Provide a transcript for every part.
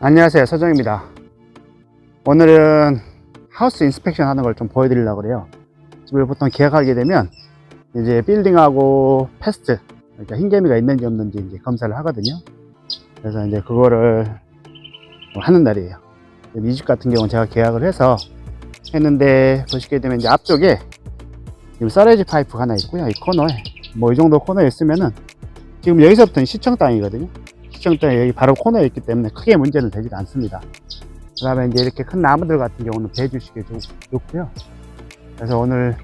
안녕하세요. 서정입니다. 오늘은 하우스 인스펙션 하는 걸 좀 보여드리려고 그래요. 집을 보통 계약하게 되면 이제 빌딩하고 패스트 그러니까 흰개미가 있는지 없는지 이제 검사를 하거든요. 그래서 이제 그거를 하는 날이에요. 이 집 같은 경우는 제가 계약을 해서 했는데 보시게 되면 이제 앞쪽에 지금 썰레지 파이프가 하나 있고요. 이 코너에. 뭐 이 정도 코너에 있으면은 지금 여기서부터는 시청 땅이거든요 땅이 여기 바로 코너에 있기 때문에 크게 문제는 되지 않습니다. 그 다음에 이제 이렇게 큰 나무들 같은 경우는 베주시기 좋고요. 그래서 오늘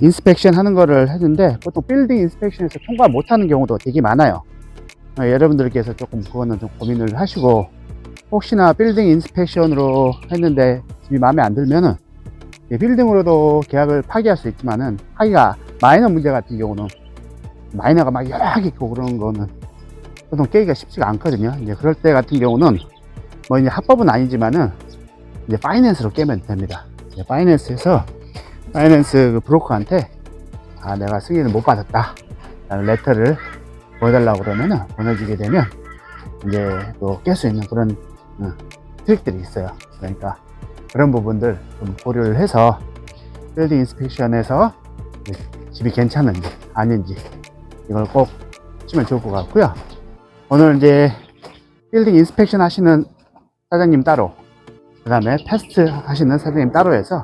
인스펙션 하는 거를 했는데 보통 빌딩 인스펙션에서 통과 못 하는 경우도 되게 많아요. 어, 여러분들께서 조금 그거는 좀 고민을 하시고 혹시나 빌딩 인스펙션으로 했는데 집이 마음에 안 들면은 이 빌딩으로도 계약을 파기할 수 있지만은 파기가 마이너 문제 같은 경우는 마이너가 막 여러 개 있고 그런 거는 보통 깨기가 쉽지가 않거든요. 이제 그럴 때 같은 경우는 뭐 이제 합법은 아니지만은 이제 파이낸스로 깨면 됩니다. 이제 파이낸스에서 파이낸스 그 브로커한테 아 내가 승인을 못 받았다 라는 레터를 보여달라고 그러면은 보내주게 되면 이제 또 깰 수 있는 그런 어, 트릭들이 있어요. 그러니까 그런 부분들 좀 고려를 해서 빌딩 인스펙션에서 집이 괜찮은지 아닌지 이걸 꼭 치면 좋을 것 같고요. 오늘 이제 빌딩 인스펙션 하시는 사장님 따로, 그 다음에 테스트 하시는 사장님 따로 해서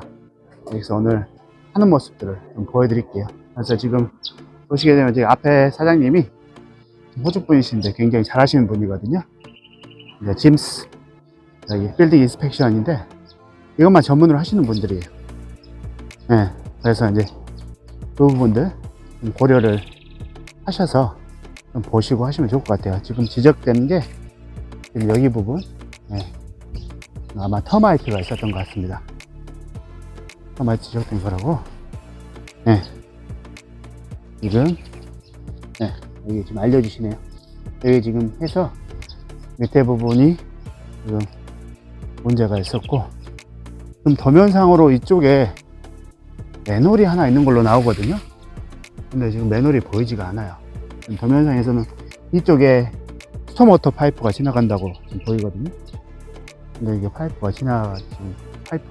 여기서 오늘 하는 모습들을 좀 보여드릴게요. 그래서 지금 보시게 되면 지금 앞에 사장님이 호주 분이신데 굉장히 잘 하시는 분이거든요. 이제 짐스 여기 빌딩 인스펙션인데 이것만 전문으로 하시는 분들이에요. 네, 그래서 이제 그 부분들 좀 고려를 하셔서 좀 보시고 하시면 좋을 것 같아요. 지금 지적되는 게 지금 여기 부분, 네. 아마 터마이트가 있었던 것 같습니다. 터마이트 지적된 거라고. 네. 지금, 네. 여기 지금 알려주시네요. 여기 지금 해서 밑에 부분이 지금 문제가 있었고, 좀 도면상으로 이쪽에 매놀이 하나 있는 걸로 나오거든요. 근데 지금 매놀이 보이지가 않아요. 도면상에서는 이쪽에 스토모터 파이프가 지나간다고 지금 보이거든요. 근데 이게 파이프가 지나, 지금 파이프,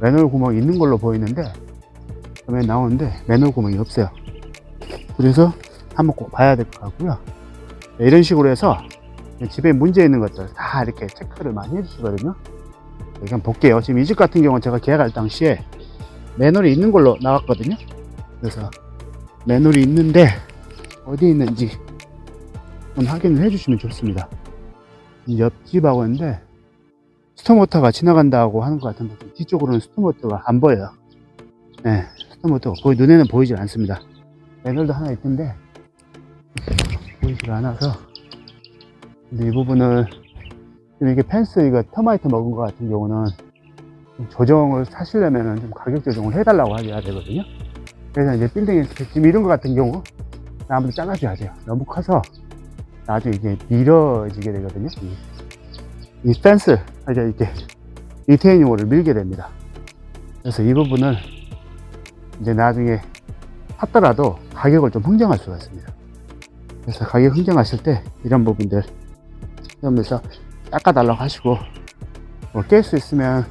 매놀 구멍이 있는 걸로 보이는데, 그러면 나오는데 매놀 구멍이 없어요. 그래서 한번 꼭 봐야 될 것 같고요. 네, 이런 식으로 해서 집에 문제 있는 것들 다 이렇게 체크를 많이 해주시거든요. 여기 한번 볼게요. 지금 이 집 같은 경우는 제가 계약할 당시에 매놀이 있는 걸로 나왔거든요. 그래서 매놀이 있는데 어디 있는지 좀 확인을 해주시면 좋습니다. 이 옆집하고 있는데 스토모터가 지나간다고 하는 것 같은데 뒤쪽으로는 스토모터가 안 보여요. 네, 스토모터가 거의 눈에는 보이질 않습니다. 매놀도 하나 있던데 보이지가 않아서 근데 이 부분을 이게 펜스 이거 터마이트 먹은 것 같은 경우는 좀 조정을 사시려면은 좀 가격 조정을 해달라고 해야 되거든요. 그래서 이제 빌딩 지금 이런 것 같은 경우 나무도 잘라줘야 돼요. 너무 커서 나중에 이게 밀어지게 되거든요. 이, 이 펜스, 그러니까 이렇게 리테이닝 홀을 밀게 됩니다. 그래서 이 부분을 이제 나중에 샀더라도 가격을 좀 흥정할 수가 있습니다. 그래서 가격 흥정하실 때 이런 부분들 점에서 닦아달라고 하시고 뭐 깰 수 있으면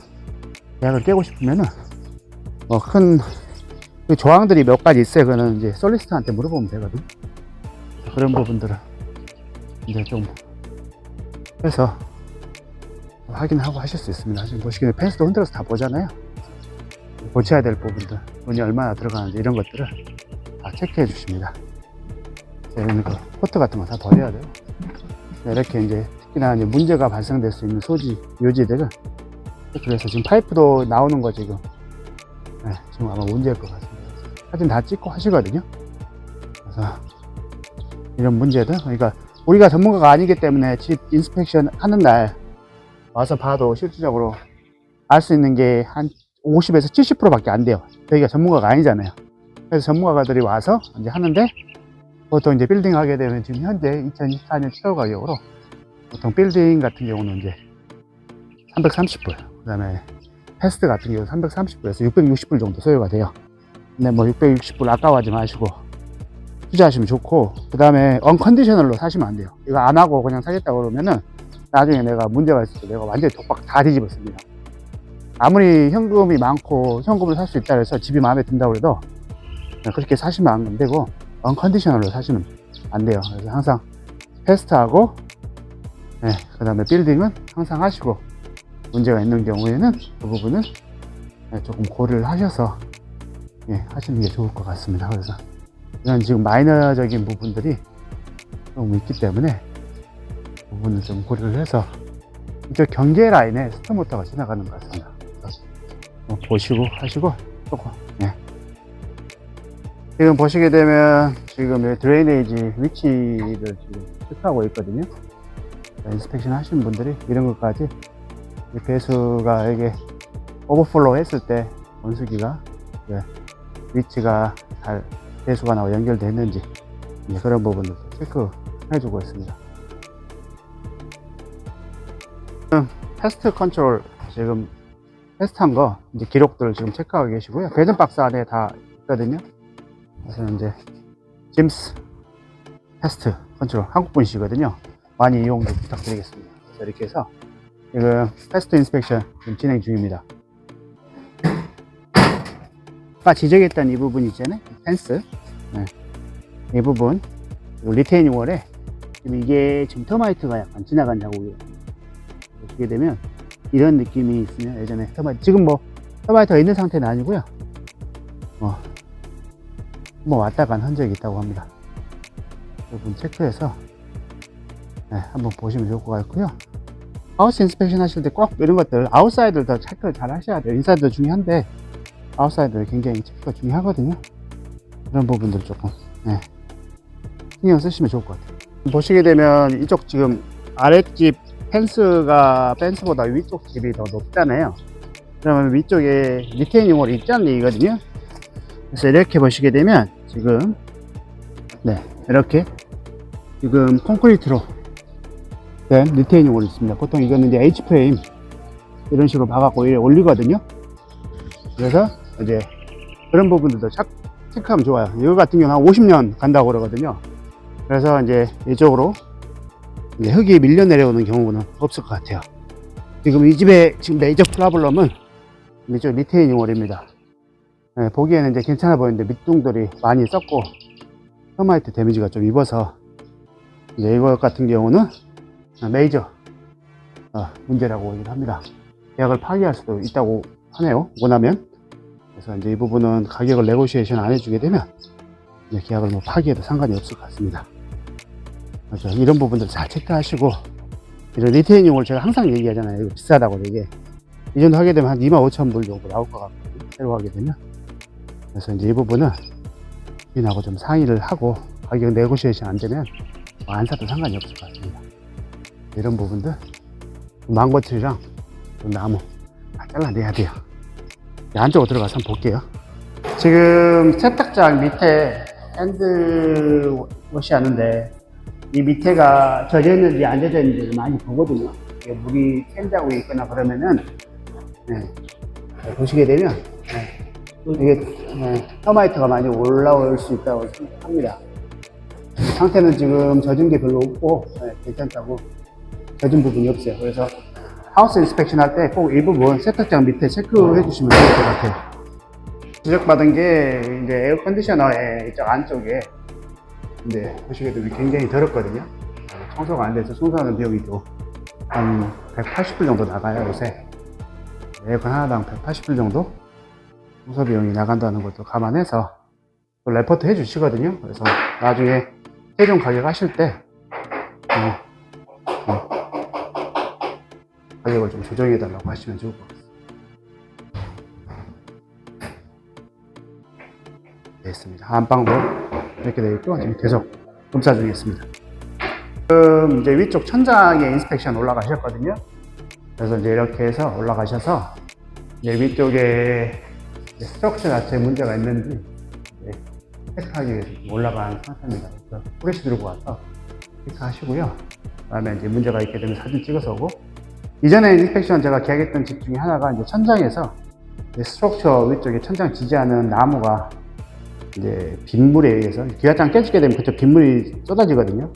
계약을 깨고 싶으면은 뭐큰 그 조항들이 몇 가지 있어요. 그거는 이제 솔리스트한테 물어보면 되거든. 그런 부분들은 이제 좀 해서 확인하고 하실 수 있습니다. 지금 보시기에 펜스도 흔들어서 다 보잖아요. 고쳐야 될 부분들, 돈이 얼마나 들어가는지 이런 것들을 다 체크해 주십니다. 저희는 그 포트 같은 거 다 버려야 돼요. 네, 이렇게 이제 특히나 이제 문제가 발생될 수 있는 소지, 요지들은 그래서 지금 파이프도 나오는 거 지금 네, 지금 아마 문제일 것 같습니다. 사진 다 찍고 하시거든요. 그래서 이런 문제들, 그러니까 우리가 전문가가 아니기 때문에 집 인스펙션 하는 날 와서 봐도 실질적으로 알 수 있는 게 한 50에서 70%밖에 안 돼요. 저희가 전문가가 아니잖아요. 그래서 전문가들이 와서 이제 하는데 보통 이제 빌딩 하게 되면 지금 현재 2024년 7월 가격으로 보통 빌딩 같은 경우는 이제 330불, 그 다음에 패스트 같은 경우 330불에서 660불 정도 소요가 돼요. 근데 뭐 660불 아까워하지 마시고 투자하시면 좋고, 그 다음에 언컨디셔널로 사시면 안 돼요. 이거 안 하고 그냥 사겠다고 그러면은 나중에 내가 문제가 있을 때 내가 완전히 독박 다 뒤집었습니다. 아무리 현금이 많고 현금을 살 수 있다 해서 집이 마음에 든다고 해도 그렇게 사시면 안 되고 언컨디셔널로 사시면 안 돼요. 그래서 항상 테스트하고 네, 그 다음에 빌딩은 항상 하시고 문제가 있는 경우에는 그 부분은 네, 조금 고려를 하셔서 예, 하시는 게 좋을 것 같습니다. 그래서 이런 지금 마이너적인 부분들이 좀 있기 때문에 그 부분을 좀 고려를 해서 이쪽 경계 라인에 스토모터가 지나가는 것 같습니다. 뭐 보시고 하시고 조금 예. 지금 보시게 되면 지금 이 드레이네이지 위치를 지금 체크하고 있거든요. 인스펙션 하시는 분들이 이런 것까지 이 배수가 이게 오버플로우 했을 때 원수기가 예, 위치가 잘 배수가 나와 연결됐는지 예, 그런 부분도 체크해 주고 있습니다. 지금 테스트 컨트롤 지금 테스트한 거 이제 기록들 지금 체크하고 계시고요. 배전 박스 안에 다 있거든요. 그래서 이제 짐스 테스트 컨트롤 한국 분이시거든요. 많이 이용 좀 부탁드리겠습니다. 이렇게 해서 지금 테스트 인스펙션 지금 진행 중입니다. 아까 지적했던 이 부분 있잖아요. 펜스. 네. 이 부분. 리테이닝 월에 지금 이게 지금 터마이트가 약간 지나간다고 보시게 되면 이런 느낌이 있으면 예전에 터마이트, 지금 뭐 터마이트가 있는 상태는 아니고요. 뭐, 뭐 왔다 간 흔적이 있다고 합니다. 이 부분 체크해서 네, 한번 보시면 좋을 것 같고요. 하우스 인스펙션 하실 때 꼭 이런 것들 아웃사이드를 더 체크를 잘 하셔야 돼요. 인사이드도 중요한데 아웃사이드 굉장히 체크가 중요하거든요. 그런 부분들 조금 네. 신경 쓰시면 좋을 것 같아요. 보시게 되면 이쪽 지금 아랫집 펜스가 펜스보다 위쪽 집이 더 높잖아요. 그러면 위쪽에 리테이닝 월이 있다는 얘기거든요. 그래서 이렇게 보시게 되면 지금 네 이렇게 지금 콘크리트로 된 리테이닝 월이 있습니다. 보통 이거는 이제 H 프레임 이런 식으로 이래 올리거든요. 그래서 이제 그런 부분들도 착, 체크하면 좋아요. 이거 같은 경우는 한 50년 간다고 그러거든요. 그래서 이제 이쪽으로 이제 흙이 밀려 내려오는 경우는 없을 것 같아요. 지금 이 집에 지금 메이저 프라블럼은 이쪽 리테이닝 월입니다. 네, 보기에는 이제 괜찮아 보이는데 밑둥들이 많이 썩고 터마이트 데미지가 좀 입어서 이제 이거 같은 경우는 메이저 어, 문제라고 얘기를 합니다. 계약을 파기할 수도 있다고 하네요. 원하면. 그래서 이제 이 부분은 가격을 네고시에이션 안 해주게 되면 이제 계약을 뭐 파기해도 상관이 없을 것 같습니다. 그래서 이런 부분들 잘 체크하시고 이런 리테이닝을 제가 항상 얘기하잖아요. 이거 비싸다고 이게 이 정도 하게 되면 한 2만 5천 불 정도 나올 것 같거든요. 새로 하게 되면 그래서 이제 이 부분은 주인하고 좀 상의를 하고 가격 네고시에이션 안 되면 뭐 안 사도 상관이 없을 것 같습니다. 이런 부분들 망고틀이랑 나무 다 잘라내야 돼요. 이 안쪽으로 들어가서 한번 볼게요. 지금 세탁장 밑에 핸드워시 하는데 이 밑에가 젖어 있는지 안 젖어 있는지 많이 보거든요. 물이 샌다고 있거나 그러면은 네, 보시게 되면 네, 이게 네, 터마이트가 많이 올라올 수 있다고 생각합니다. 상태는 지금 젖은 게 별로 없고 네, 괜찮다고 젖은 부분이 없어요. 그래서 하우스 인스펙션 할 때 꼭 이 부분 세탁장 밑에 체크해 주시면 좋을 것 같아요. 지적받은 게 이제 에어 컨디셔너의 이쪽 안쪽에 이제 보시게 되면 굉장히 더럽거든요. 청소가 안 돼서 청소하는 비용이도 한 180불 정도 나가요, 요새. 에어컨 하나당 180불 정도 청소 비용이 나간다는 것도 감안해서 또 레포트 해 주시거든요. 그래서 나중에 최종 가격 하실 때 어, 어, 가격을 좀 조정해 달라고 하시면 좋을 것 같습니다. 됐습니다. 안방도 이렇게 되어 있고 지금 계속 검사 중에 있습니다. 지금 이제 위쪽 천장에 인스펙션 올라가셨거든요. 그래서 이제 이렇게 해서 올라가셔서 이제 위쪽에 이제 스트럭처 자체에 문제가 있는지 체크하기 위해서 올라간 상태입니다. 그래서 프레시 들고 와서 체크하시고요. 그 다음에 이제 문제가 있게 되면 사진 찍어서 오고 이전에 인스펙션 제가 계약했던 집 중에 하나가 이제 천장에서 스트럭처 위쪽에 천장 지지하는 나무가 이제 빗물에 의해서 기와장 깨지게 되면 그쪽 빗물이 쏟아지거든요.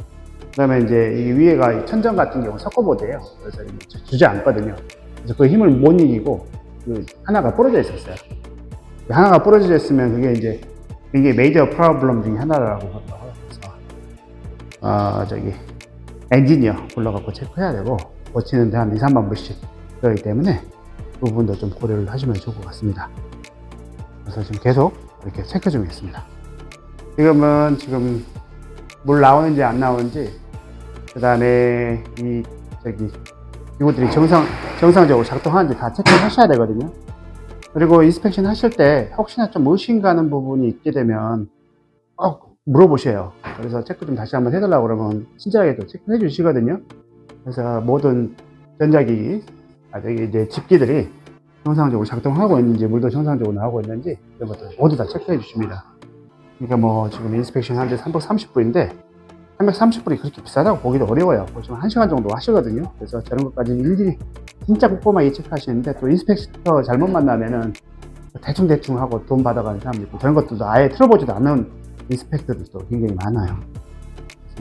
그다음에 이제 이 위에가 이 천정 같은 경우 섞어보드예요. 그래서 이게 주- 주저앉거든요. 그래서 그 힘을 못 이기고 그 하나가 부러져 있었어요. 그 하나가 부러져 있으면 그게 이제 이게 메이저 프로블럼 중에 하나라고 하더라고요. 그래서 어 저기 엔지니어 불러갖고 체크해야 되고 고치는데 한 2, 3만 불씩 들어기 때문에 그 부분도 좀 고려를 하시면 좋을 것 같습니다. 그래서 지금 계속 이렇게 체크 중에 있습니다. 지금은 지금 물 나오는지 안 나오는지 그 다음에 이 저기 이것들이 정상 정상적으로 작동하는지 다 체크하셔야 되거든요. 그리고 인스펙션 하실 때 혹시나 좀 의심 가는 부분이 있게 되면 꼭 물어보셔요. 그래서 체크 좀 다시 한번 해달라고 그러면 친절하게 또 체크해 주시거든요. 그래서 모든 전자기기, 아, 저기 이제 집기들이 정상적으로 작동하고 있는지, 물도 정상적으로 나오고 있는지, 이런 것들 모두 다 체크해 주십니다. 그러니까 뭐 지금 인스펙션 하는데 330불인데, 330불이 그렇게 비싸다고 보기도 어려워요. 보시면 1시간 정도 하시거든요. 그래서 저런 것까지 일일이 진짜 꼼꼼하게 체크하시는데, 또 인스펙터 잘못 만나면은 대충대충 하고 돈 받아가는 사람도 있고, 저런 것들도 아예 틀어보지도 않는 인스펙터들도 굉장히 많아요.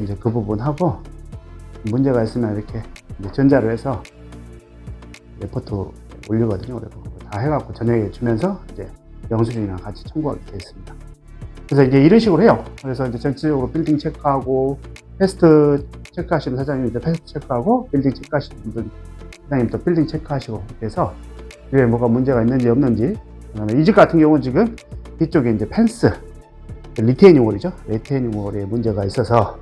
이제 그 부분하고, 문제가 있으면 이렇게 전자로 해서 레포트 올리거든요. 다 해갖고 저녁에 주면서 이제 영수증이랑 같이 청구하게 되어 있습니다. 그래서 이제 이런 식으로 해요. 그래서 이제 전체적으로 빌딩 체크하고 패스트 체크하시는 사장님 이제 패스트 체크하고 빌딩 체크하시는 분들 사장님 또 빌딩 체크하시고 해서 이게 뭐가 문제가 있는지 없는지 그다음에 이 집 같은 경우는 지금 뒤쪽에 이제 펜스 리테이닝 월이죠. 리테이닝 월에 문제가 있어서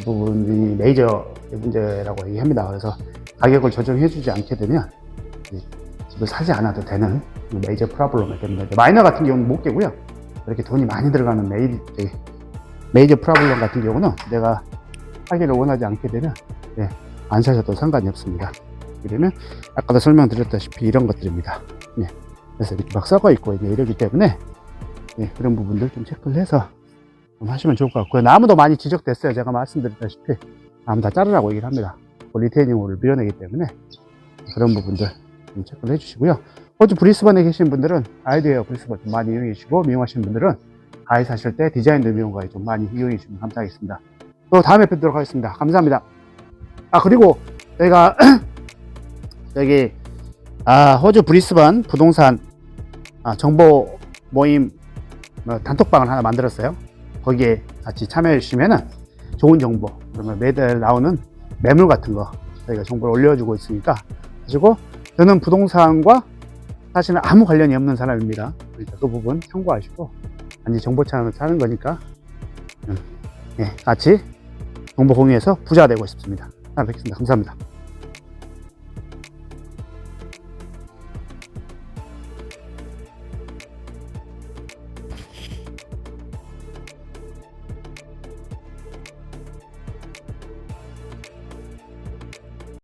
그 부분이 메이저 문제라고 얘기합니다. 그래서 가격을 조정해주지 않게 되면 이 집을 사지 않아도 되는 메이저 프로블럼이 됩니다. 마이너 같은 경우는 못 깨고요. 이렇게 돈이 많이 들어가는 메이, 저기 메이저 프로블럼 같은 경우는 내가 하기를 원하지 않게 되면 예, 안 사셔도 상관이 없습니다. 그러면 아까도 설명드렸다시피 이런 것들입니다. 예, 그래서 이렇게 막 썩어 있고 이러기 때문에 예, 그런 부분들 좀 체크를 해서 좀 하시면 좋을 것 같고요. 나무도 많이 지적됐어요. 제가 말씀드렸다시피 나무 다 자르라고 얘기를 합니다. 그 리테이닝을 밀어내기 때문에 그런 부분들 좀 체크를 해주시고요. 호주 브리스번에 계신 분들은 아이디어 브리스번 좀 많이 이용해 주시고 미용하시는 분들은 가위 사실 때 디자인도 미용가위 좀 많이 이용해 주시면 감사하겠습니다. 또 다음에 뵙도록 하겠습니다. 감사합니다. 아 그리고 저희가 여기 아, 호주 브리스번 부동산 아, 정보 모임 뭐 단톡방을 하나 만들었어요. 거기에 같이 참여해 주시면은 좋은 정보, 그러면 매달 나오는 매물 같은 거 저희가 정보를 올려주고 있으니까 가지고 저는 부동산과 사실은 아무 관련이 없는 사람입니다. 그러니까 그 부분 참고하시고 단지 정보창을 사는 거니까 음, 예, 같이 정보 공유해서 부자 되고 싶습니다. 잘 뵙겠습니다. 감사합니다.